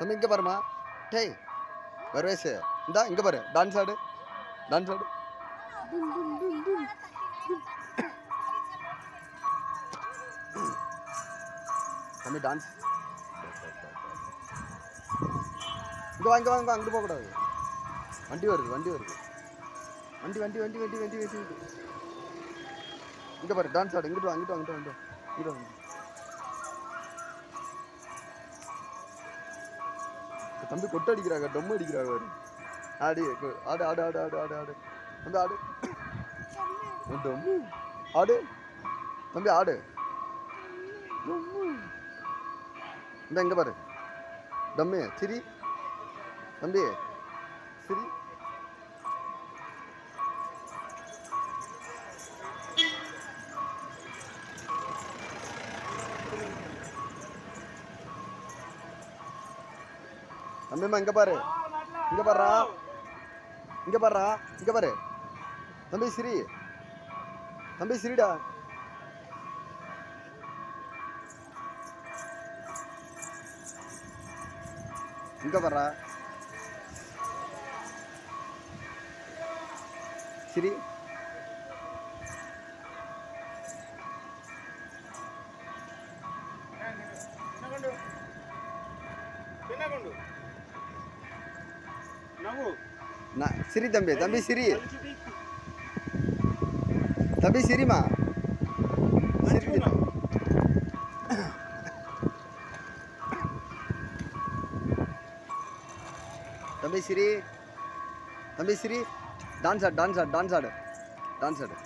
தம்பி இங்கே பாருமா டேய் வருவேசு இந்தா இங்கே பாரு. டான்ஸ் ஆடு டான்ஸ் ஆடு. தம்பி டான்ஸ் இங்கே வாங்க வாங்க அங்கிட்டு போகக்கூடாது. வண்டி வருது வண்டி வருது. வண்டி வண்டி வண்டி வண்டி வண்டி வண்டி இங்கே பாரு டான்ஸ் ஆடு. இங்கிட்டு வா இங்கிட்டு வாங்கிட்டு இங்கிட்டு வாங்க இங்கிட்டு தம்பி கொட்டு அடிக்கிறாங்க டம்மு அடிக்கிறாங்க அவரு ஆடி ஆடு ஆடு ஆடு ஆடு ஆடு ஆடு. தம்பி ஆடு. டம்மு ஆடு. தம்பி ஆடு. டம்மு. இந்த இங்க பாரு. டம்மு சிரி தம்பி சிரி தம்பிமா இங்கே பாரு. இங்கே பாருறா இங்கே பாருறா இங்கே பாரு. தம்பி சிரி. தம்பி சிரிடா. இங்கே பாருறா சிரி. என்ன கொண்டு? நான் சிரி தம்பி தம்பி சிரி தம்பி சிரிமா சிரி தம்பி சிரி தம்பி சிரி டான்ஸ் ஆடு டான்ஸ் ஆடு டான்ஸ் ஆடு டான்ஸ் ஆடு